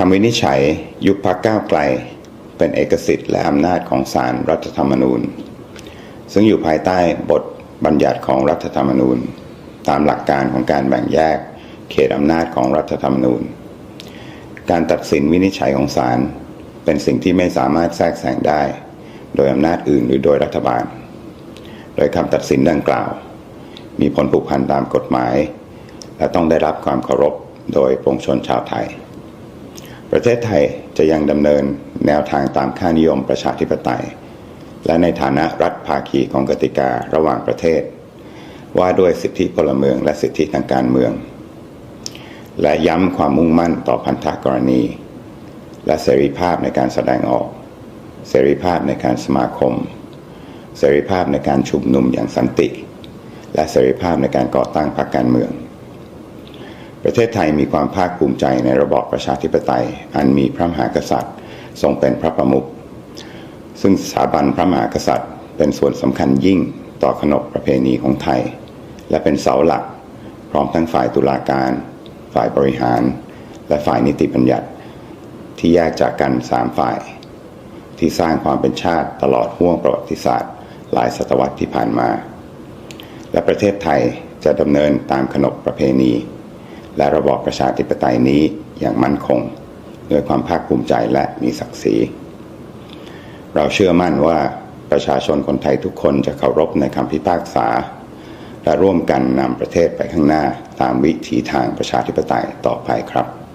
คำวินิจฉัยยุบพักก้าวไกล เป็นเอกสิทธิ์และอำนาจของศาลรรัฐธรรมนูญ ซึ่งอยู่ภายใต้บทบัญญัติของรัฐธรรมนูญ ตามหลักการของการแบ่งแยกเขตอำนาจของรัฐธรรมนูญ การตัดสินวินิจฉัยของศาลเป็นสิ่งที่ไม่สามารถแทรกแซงได้ โดยอำนาจอื่นหรือโดยรัฐบาล โดยคำตัดสินดังกล่าว มีผลผูกพันตามกฎหมาย และต้องได้รับความเคารพโดยปวงชนชาวไทย ประเทศไทยจะยังดำเนินแนวทางตามค่านิยมประชาธิปไตย และในฐานะรัฐภาคีของกติการะหว่างประเทศ ว่าด้วยสิทธิพลเมืองและสิทธิทางการเมือง และย้ำความมุ่งมั่นต่อพันธกรณี และเสรีภาพในการแสดงออก เสรีภาพในการสมาคม เสรีภาพในการชุมนุมอย่างสันติ และเสรีภาพในการก่อตั้งพรรคการเมือง ประเทศไทยมีความภาคภูมิใจในระบอบประชาธิปไตย อันมีพระมหากษัตริย์ ทรงเป็นพระประมุขซึ่งสถาบันพระมหากษัตริย์ เป็นส่วนสำคัญยิ่งต่อขนบประเพณีของไทย และเป็นเสาหลัก พร้อมทั้งฝ่ายตุลาการ ฝ่ายบริหาร และฝ่ายนิติบัญญัติ ที่แยกจากกันสามฝ่าย ที่สร้างความเป็นชาติตลอดห่วงประวัติศาสตร์ หลายศตวรรษที่ผ่านมา และประเทศไทยจะดำเนินตามขนบประเพณี และระบอบประชาธิปไตยนี้อย่างมั่นคงด้วยความภาคภูมิใจและมีศักดิ์ศรี เราเชื่อมั่นว่าประชาชนคนไทยทุกคนจะเคารพในคำพิพากษา และร่วมกันนำประเทศไปข้างหน้าตามวิถีทางประชาธิปไตยต่อไปครับ